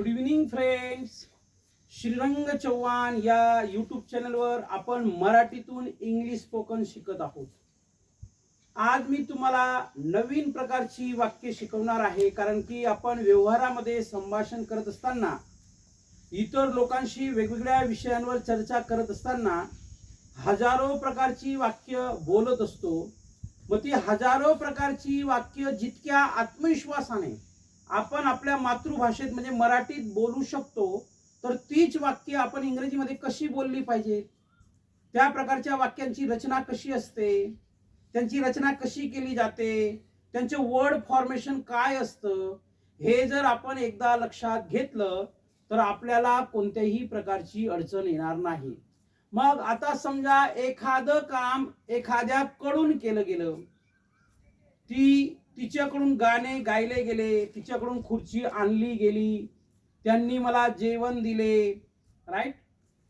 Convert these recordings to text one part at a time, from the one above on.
Good evening friends Shrirang Chavan या YouTube चॅनलवर आपण मराठीतून इंग्लिश स्पोकन शिकत आहोत. आज मी तुम्हाला नवीन प्रकारची वाक्य शिकवणार आहे कारण की आपण व्यवहारामध्ये संभाषण करत असताना इतर लोकांशी वेगवेगळ्या विषयांवर चर्चा करत असताना हजारो प्रकारची वाक्य बोलत असतो. मग ती हजारो प्रकारची वाक्य जितक्या आत्मविश्वासाने आपण आपल्या मातृभाषेत म्हणजे मराठीत बोलू शकतो तर तीच वाक्य आपण इंग्रजीमध्ये कशी बोलली पाहिजे? त्या प्रकारच्या वाक्यांची रचना कशी असते? त्यांची रचना कशी केली जाते? त्यांचे वर्ड फॉर्मेशन काय असतं? हे जर आपण एकदा लक्षात घेतलं तर आपल्याला कोणत्याही प्रकारची अडचण येणार नाही. मग आता समजा एखादं काम एखाद्याकडून केलं गेलं. ती तिच्याकडून गाणे गायले गेले तिच्याकडून खुर्ची आणली गेली त्यांनी मला जेवण दिले राईट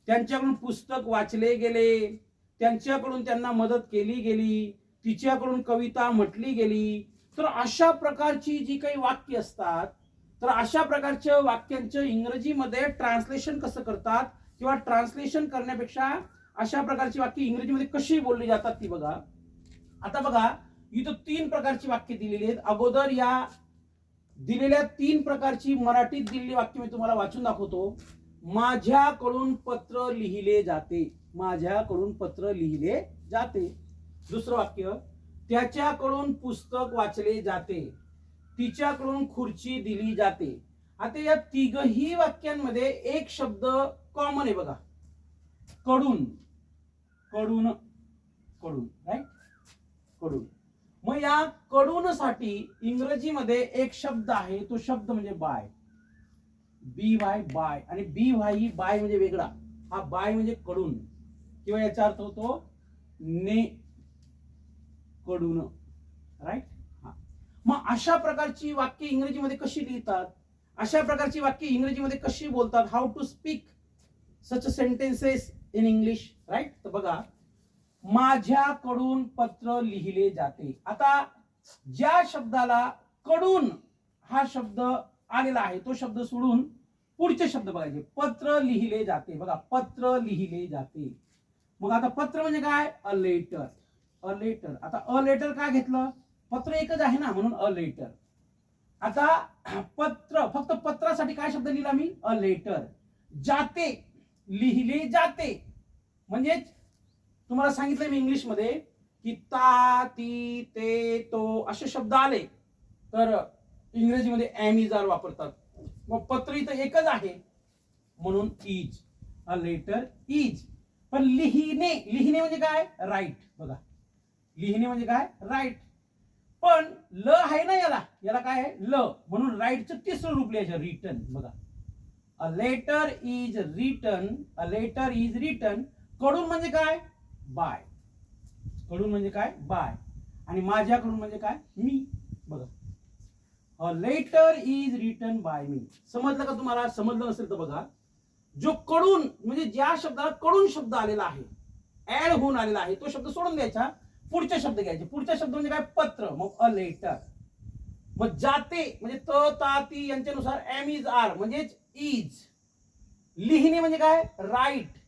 त्यांच्याकडून पुस्तक वाचले गेले त्यांच्याकडून त्यांना मदत केली गेली तिच्याकडून कविता म्हटली गेली. तर अशा प्रकारची जी काही वाक्य असतात तर अशा प्रकारच्या वाक्यांचं इंग्रजीमध्ये ट्रान्सलेशन कसं करतात किंवा ट्रान्सलेशन करण्यापेक्षा अशा प्रकारची वाक्य इंग्रजीमध्ये कशी बोलली जातात ती बघा. आता बघा इथं तीन प्रकारची वाक्य दिलेली आहेत. अगोदर या दिलेल्या तीन प्रकारची मराठीत दिलेली वाक्य मी तुम्हाला वाचून दाखवतो. माझ्याकडून पत्र लिहिले जाते. माझ्याकडून पत्र लिहिले जाते. दुसरं वाक्य त्याच्याकडून पुस्तक वाचले जाते. तिच्याकडून खुर्ची दिली जाते. आता या तिघही वाक्यांमध्ये एक शब्द कॉमन आहे बघा. कडून कडून कडून राईटकडून. मग या कडून साठी इंग्रजीमध्ये एक शब्द आहे तो शब्द म्हणजे बाय. B y by. आणि बी वाय ही बाय म्हणजे वेगळा. हा बाय म्हणजे कडून. किंवा याचा अर्थ होतो ने कडून. राईट हा. मग अशा प्रकारची वाक्य इंग्रजीमध्ये कशी लिहितात? अशा प्रकारची वाक्य इंग्रजीमध्ये कशी बोलतात? How to speak such sentences in English right तर बघा. माझ्याकडून पत्र लिहिले जाते. आता ज्या शब्दाला कडून हा शब्द आलेला आहे तो शब्द सोडून पुढचे शब्द बघायचे. पत्र लिहिले जाते. बघा पत्र लिहिले जाते. मग आता पत्र म्हणजे काय? अ लेटर अ लेटर आता अ लेटर काय घेतलं? पत्र एकच आहे ना म्हणून अ लेटर आता पत्र फक्त पत्रासाठी काय शब्द लिहिला मी? अ लेटर जाते. लिहिले जाते. म्हणजेच तुम्हाला सांगितलं मी इंग्लिशमध्ये की ता ती ते तो असे शब्द आले. तर इंग्रजीमध्ये एम वापरतात. मग पत्र इथं एकच आहे. म्हणून इज अ लेटर इज पण लिहिणे लिहिणे म्हणजे काय? राईट बघा. लिहिणे म्हणजे काय? राईट पण ल आहे ना याला. याला काय आहे? ल. म्हणून राईटचं तिसरं रूप लिहायचं रिटर्न बघा. A letter is return a letter is रिटर्नकडून म्हणजे काय? बाय. कडून म्हणजे काय? बाय. आणि माझ्याकडून म्हणजे काय? मी. बघा. A letter is return by me समजलं का तुम्हाला? समजलं नसेल तर बघा. जो कडून म्हणजे ज्या शब्दाला कडून शब्द आलेला आहे ऍड होऊन आलेला आहे तो शब्द सोडून द्यायचा. पुढचे शब्द घ्यायचे. पुढचा शब्द म्हणजे काय? पत्र. मग अ लेटर मग जाते म्हणजे त ता ती यांच्यानुसार एम इज आर म्हणजेच इज लिहिणे म्हणजे काय? राईट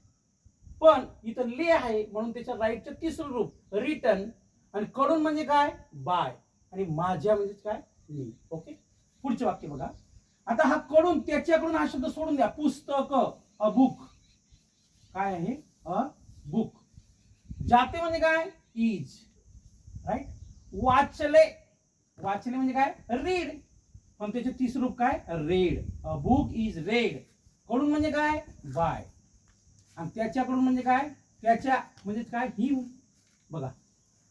पण इथं ले आहे म्हणून त्याच्या राईटचं तिसरं रूप रिटर्न आणि कडून म्हणजे काय? बाय आणि माझ्या म्हणजे काय? मी. ओके पुढचे वाक्य बघा. आता हा कडून त्याच्याकडून हा शब्द सोडून द्या. पुस्तक अ बुक काय आहे? अ बुक जाते म्हणजे काय? इज राईट वाचले. वाचले म्हणजे काय? रीड पण त्याचे तिसरं रूप काय? रेड अ बुक इज रेडकडून म्हणजे काय? बाय आणि त्याच्याकडून म्हणजे काय? त्याच्या म्हणजे काय? हिम. बघा.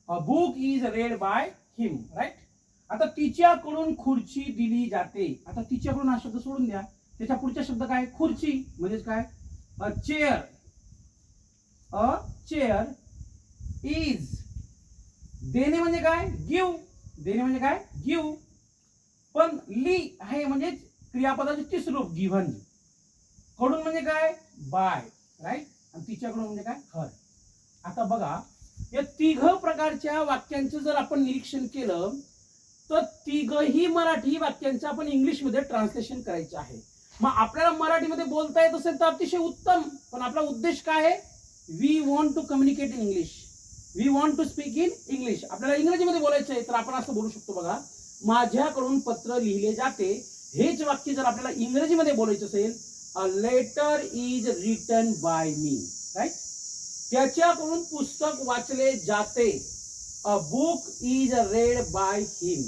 A book is read by him right आता तिच्याकडून खुर्ची दिली जाते. आता तिच्याकडून हा शब्द सोडून द्या. त्याच्या पुढचा शब्द काय? खुर्ची. म्हणजेच काय? A chair a chair is देणे म्हणजे काय? गिव देणे म्हणजे काय? गिव पण ली आहे म्हणजे क्रियापदाचे तिसरूप गिव्हनकडून म्हणजे काय? बाय राईट आणि तिच्याकडून म्हणजे काय? हर आता बघा या तिघ प्रकारच्या वाक्यांचं जर आपण निरीक्षण केलं तर तिघही मराठी वाक्यांचं आपण इंग्लिशमध्ये ट्रान्सलेशन करायचं आहे. मग आपल्याला मराठीमध्ये बोलता येत असेल तर अतिशय उत्तम. पण आपला उद्देश काय आहे? We want to communicate in English we want to speak in English आपल्याला इंग्रजीमध्ये बोलायचं आहे तर आपण असं बोलू शकतो बघा. माझ्याकडून पत्र लिहिले जाते. हेच वाक्य जर आपल्याला इंग्रजीमध्ये बोलायचं असेल a letter is written by me right त्याच्याकडून पुस्तक वाचले जाते. A book is read by him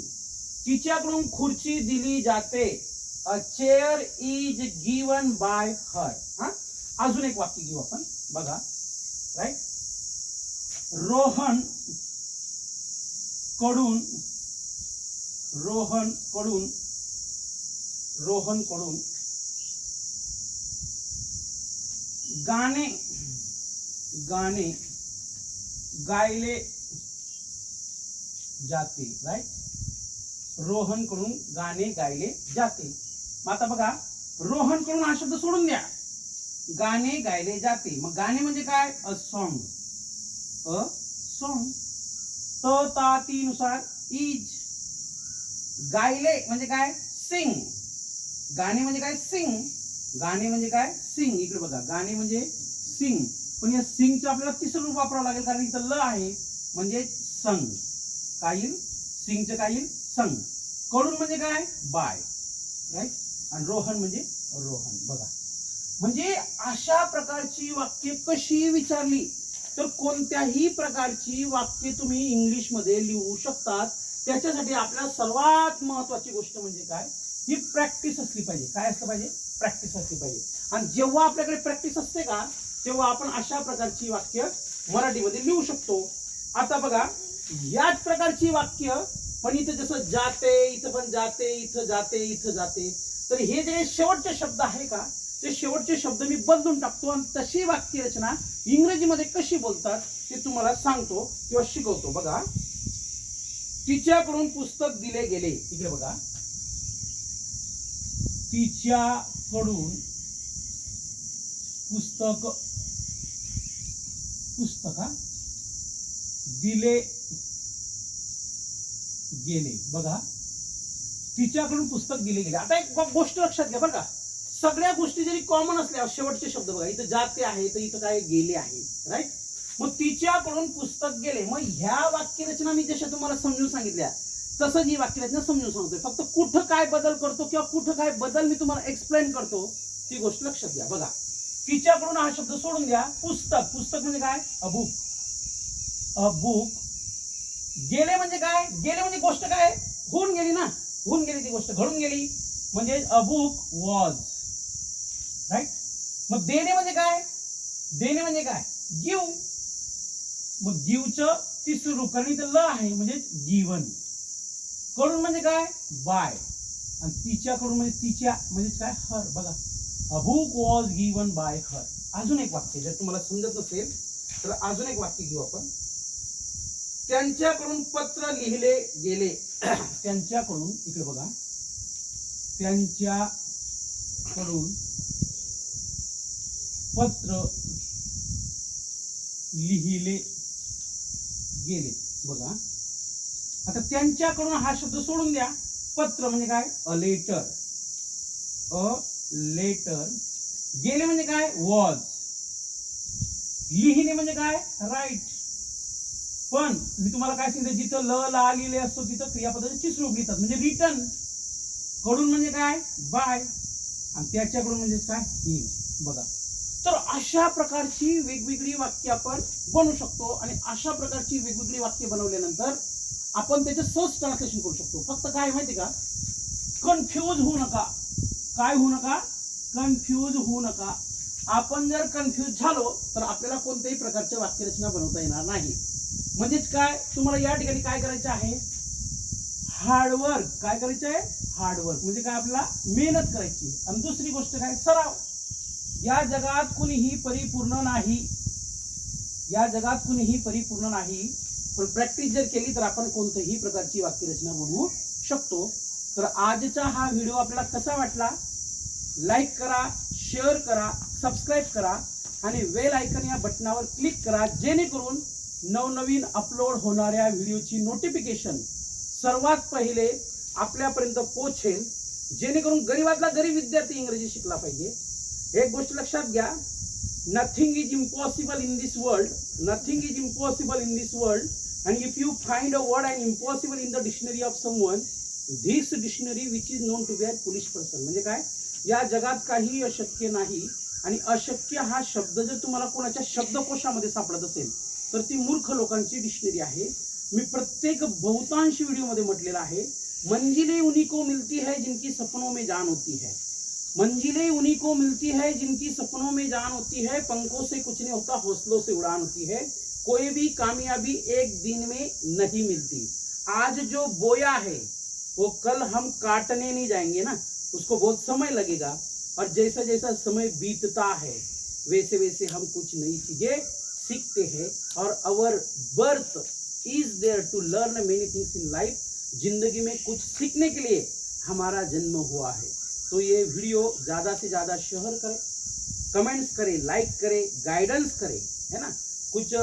तिच्याकडून खुर्ची दिली जाते. A chair is given by her हा? अजून एक वाक्य घेऊ आपण. बघा. राईट रोहनकडून रोहनकडून रोहनकडून गाणे गाणे गायले जाते राईट रोहनकडून गाणे गायले जाते. मग आता बघा रोहनकडून हा शब्द सोडून द्या. गाणे गायले जाते. मग गाणे म्हणजे काय? अ सॉन्ग अ सॉन्ग त ता ती नुसार इज गायले म्हणजे काय? सिंग गाणे म्हणजे काय? सिंग गाणे म्हणजे काय? सिंग. इकडे बघा. गाणे म्हणजे सिंग. पण या सिंगचं आपल्याला तिसरं रूप वापरावं लागेल कारण इथं ल आहे. म्हणजे संग काय येईल सिंगचं काय येईल संगकडून म्हणजे काय? बाय. राईट आणि रोहन म्हणजे रोहन. बघा. म्हणजे अशा प्रकारची वाक्य कशी विचारली तर कोणत्याही प्रकारची वाक्य तुम्ही इंग्लिशमध्ये लिहू शकतात. त्याच्यासाठी आपल्याला सर्वात महत्वाची गोष्ट म्हणजे काय? ही प्रॅक्टिस असली पाहिजे. काय असलं पाहिजे? प्रॅक्टिस असली पाहिजे. आणि जेव्हा आपल्याकडे प्रॅक्टिस असते का तेव्हा आपण अशा प्रकारची वाक्य मराठीमध्ये लिहू शकतो. आता बघा याच प्रकारची वाक्य पण इथं जसं जाते इथं पण जाते इथं जाते इथं जाते. तर हे जे शेवटचे शब्द आहे का ते शेवटचे शब्द मी बदलून टाकतो आणि तशी वाक्य रचना इंग्रजीमध्ये कशी बोलतात ते तुम्हाला सांगतो किंवा शिकवतो. बघा तिच्याकडून पुस्तक दिले गेले. इकडे बघा. तिच्याकडून पुस्तक पुस्तका दिले गेले. बघा. तिच्याकडून पुस्तक दिले गेले. आता एक गोष्ट लक्षात घ्या बरं का. सगळ्या गोष्टी जरी कॉमन असल्या शेवटचे शब्द बघा. इथं जाते आहे तर इथं काय गेले आहे राईट मग तिच्याकडून पुस्तक गेले. मग ह्या वाक्यरचना मी जशा तुम्हाला समजून सांगितल्या? तसं ही वाक्यरचना समजून सांगतोय. फक्त कुठं काय बदल करतो किंवा कुठं काय बदल मी तुम्हाला एक्सप्लेन करतो ती गोष्ट लक्षात घ्या. बघा तिच्याकडून हा शब्द सोडून द्या. पुस्तक. पुस्तक म्हणजे काय? अ बुक अ बुक गेले म्हणजे काय? गेले म्हणजे गोष्ट काय? होऊन गेली ना. होऊन गेली ती गोष्ट. घडून गेली. म्हणजे अ बुक वॉज राईट मग देणे म्हणजे काय? देणे म्हणजे काय? गिव मग गिवचं तिसरं रूप कारण इथं ल आहे म्हणजे जीवन. कडून म्हणजे काय? बाय. आणि तिच्याकडून म्हणजे तिच्या म्हणजे काय? हर. बघा. A book was given by her अजून एक वाक्य जर तुम्हाला समजत नसेल तर अजून एक वाक्य घेऊ आपण. त्यांच्याकडून पत्र लिहिले गेले. त्यांच्याकडून इकडे बघा. त्यांच्याकडून पत्र लिहिले गेले. बघा. आता त्यांच्याकडून हा शब्द सोडून द्या. पत्र म्हणजे काय? अ लेटर अ लेटर गेले म्हणजे काय? वॉज लिहिणे म्हणजे काय? राईट पण मी तुम्हाला काय सांगितलं जिथं ल ला लिहिले असतो तिथं क्रियापदाचे तिसरं रूप लिहितात म्हणजे रिटर्नकडून म्हणजे काय? बाय आणि त्याच्याकडून म्हणजे काय? हिम बघा. तर अशा प्रकारची वेगवेगळी वाक्य आपण बनवू शकतो आणि अशा प्रकारची वेगवेगळी वाक्य बनवल्यानंतर आपण त्याचे सहज ट्रान्सलेशन करू शकतो. फक्त काय माहिती का? कन्फ्यूज होऊ नका. काय होऊ नका? कन्फ्यूज होऊ नका. आपण जर कन्फ्यूज झालो तर आपल्याला कोणत्याही प्रकारच्या वाक्यरचना बनवता येणार नाही. म्हणजेच काय? तुम्हाला या ठिकाणी काय करायचं आहे? हार्डवर्क काय करायचं आहे? हार्डवर्क म्हणजे काय आपल्याला मेहनत करायची आहे. आणि दुसरी गोष्ट काय? सराव. या जगात कुणीही परिपूर्ण नाही. या जगात कुणीही परिपूर्ण नाही. पण प्रॅक्टिस जर केली तर आपण कोणत्याही प्रकारची वाक्यरचना बनवू शकतो. तर आजचा हा व्हिडिओ आपल्याला कसा वाटला? लाईक करा शेअर करा सबस्क्राईब करा आणि वेल आयकन या बटनावर क्लिक करा जेणेकरून नवनवीन अपलोड होणाऱ्या व्हिडिओची नोटिफिकेशन सर्वात पहिले आपल्यापर्यंत पोहोचेल. जेणेकरून गरीबातला गरीब विद्यार्थी इंग्रजी शिकला पाहिजे. एक गोष्ट लक्षात घ्या. Nothing is impossible in this world nothing is impossible in this world and if you find a word and impossible in the dictionary of someone this dictionary which is known to be a foolish person म्हणजे काय? या जगात काही अशक्य नाही. आणि अशक्य हा शब्द जर तुम्हाला कोणाच्या शब्दकोशामध्ये सापडत असेल तर ती मूर्ख लोकांची डिक्शनरी आहे. मी प्रत्येक बहुतांश व्हिडिओमध्ये म्हटलेलं आहे मंजिले उन्हीं को मिलती है जिनकी सपनों में जान होती है. मंजिलें उन्हीं को मिलती है जिनकी सपनों में जान होती है, पंखों से कुछ नहीं होता, हौसलों से उड़ान होती है। कोई भी कामयाबी एक दिन में नहीं मिलती। आज जो बोया है, वो कल हम काटने नहीं जाएँगे ना, उसको बहुत समय लगेगा। और जैसा जैसा समय बीतता है वैसे वैसे हम कुछ नई चीज़ें सीखते हैं। और our birth is there to learn many things in life ज़िंदगी में कुछ सीखने के लिए हमारा जन्म हुआ है। तो ये वीडियो ज़्यादा से ज़्यादा शेयर करें कमेंट्स करें लाइक करें गाइडेंस करें, है ना? कुछ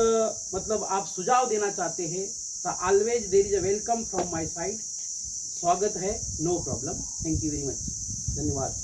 मतलब आप सुझाव देना चाहते हैं तो always there is a welcome from my side स्वागत है no problem thank you very much धन्यवाद.